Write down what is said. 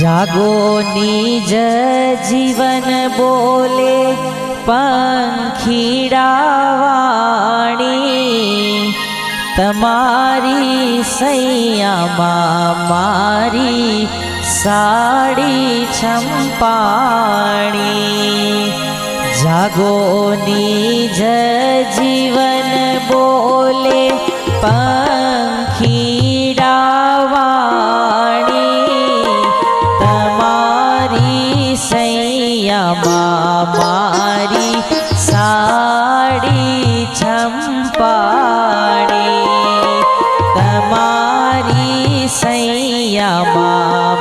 જાગો નિજ જીવન બોલે પંખીડાવાણી. તમારી સૈયામાં મારી સાડી છંપાણી. જાગો નિજ જીવન બોલે પંખીડાવાણી સૈયામાં મારી સાડી છંપાડી તમારી સૈયામાં